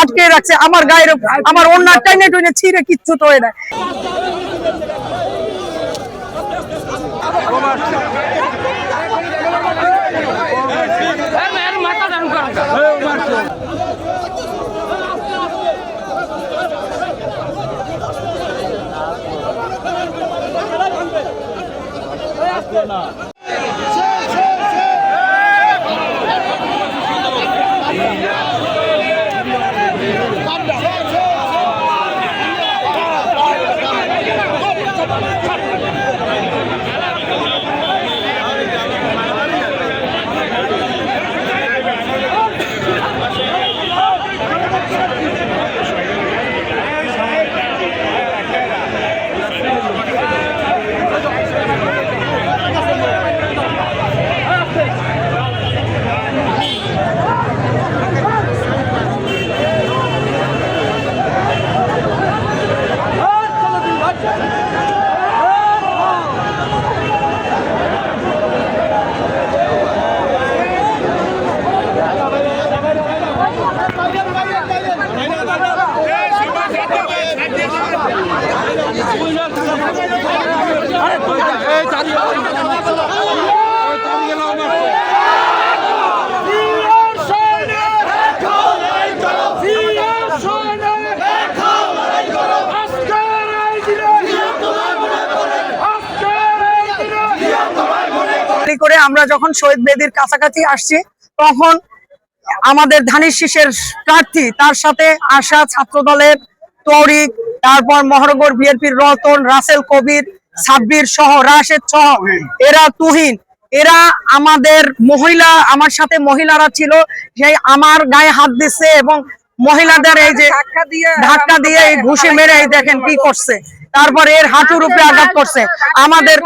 আটকে রাখছে। আমার গায়ের আমার অন্য টাইনে টুইনে ছিঁড়ে কিচ্ছু তো না। গাড়ি করে আমরা যখন শহীদ বেদির কাছাকাছি আসছি তখন আমাদের ধানের শীষের প্রার্থী তার সাথে আসা ছাত্র দলের তৌরিক তারপর মহরগর বিএনপির রতন রাসেল কবির সাব্বির সহ রাশেদ সহ এরা তুহিন। এরা আমাদের মহিলা আমার সাথে মহিলারা ছিল সেই আমার গায়ে হাত দিচ্ছে এবং মহিলাদের এই যে ধাক্কা দিয়ে এই ঘুষি মেরে এই দেখেন কি করছে। তারপর এর হাঁটুর উপরে আঘাত করছে। আমাদের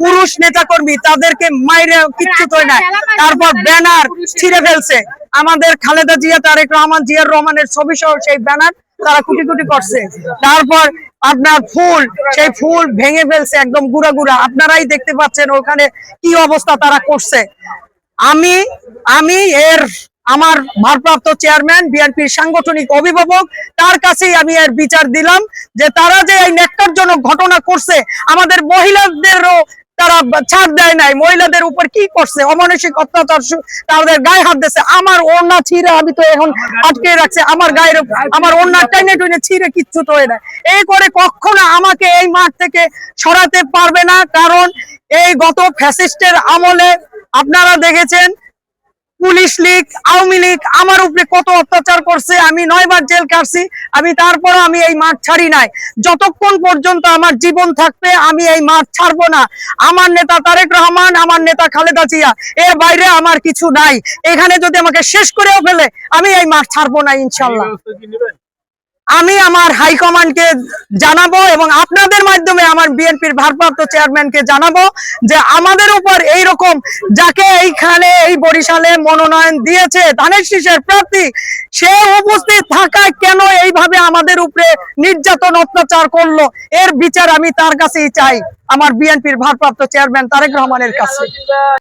পুরুষ নেতা কর্মী তাদেরকে মাইরে কিচ্ছু তো না তারপর ব্যানার ছিঁড়ে ফেলছে। আমাদের খালেদা জিয়া তারেক রহমান জিয়ার রহমানের ছবি সহ সেই ব্যানার তারা কুটি কুটি করছে। তারপর আপনার ফুল সেই ফুল ভেঙে ফেলছে একদম গুড়া গুড়া। আপনারাই দেখতে পাচ্ছেন ওখানে কি অবস্থা তারা করছে। আমি আমি এর আমার ভারপ্রাপ্ত চেয়ারম্যান, বিএনপির সাংগঠনিক অভিভাবক, তার কাছেই আমি এর বিচার দিলাম যে তারা যে এই ন্যাক্কারজনক ঘটনা করছে, আমাদের মহিলাদেরও তারা ছাড় দেয় নাই। মহিলাদের উপর কি করছে? অমানসিক অত্যাচার তাদের গায়ে হাত দিচ্ছে আমার ওড়না ছিঁড়ে আমি তো এখন আটকে রাখছে। আমার গায়ের আমার ওড়না টাইনে টুইনে ছিঁড়ে কিচ্ছু তো না। এই করে কখনো আমাকে এই মাঠ থেকে সরাতে পারবে না। কারণ এই গত ফ্যাসিস্টের আমলে আপনারা দেখেছেন পুলিশ লীগ, আওয়ামী লীগ আমার উপরে কত অত্যাচার করছে, আমি নয়বার জেল কাটছি, আমি তারপর আমি এই মাঠ ছাড়ি নাই। যতক্ষণ পর্যন্ত আমার জীবন থাকবে, আমি এই মাঠ ছাড়বো না। আমার নেতা তারেক রহমান, আমার নেতা খালেদা জিয়া এর বাইরে আমার কিছু নাই। এখানে যদি আমাকে শেষ করেও ফেলে, আমি এই মাঠ ছাড়বো না, ইনশাল্লাহ। আমি আমার হাইকমান্ডকে জানাব এবং আপনাদের মাধ্যমে আমার বিএনপির ভারপ্রাপ্ত চেয়ারম্যানকে জানাব যে আমাদের উপর এই রকম যাকে এইখানে এই বরিশালে মনোনয়ন দিয়েছে ধানের শীষের প্রার্থী, সে উপস্থিত থাকায় কেন এইভাবে আমাদের উপরে নির্যাতন, অত্যাচার করল? এর বিচার আমি তার কাছেই চাই, আমার বিএনপির ভারপ্রাপ্ত চেয়ারম্যান তারেক রহমানের কাছে।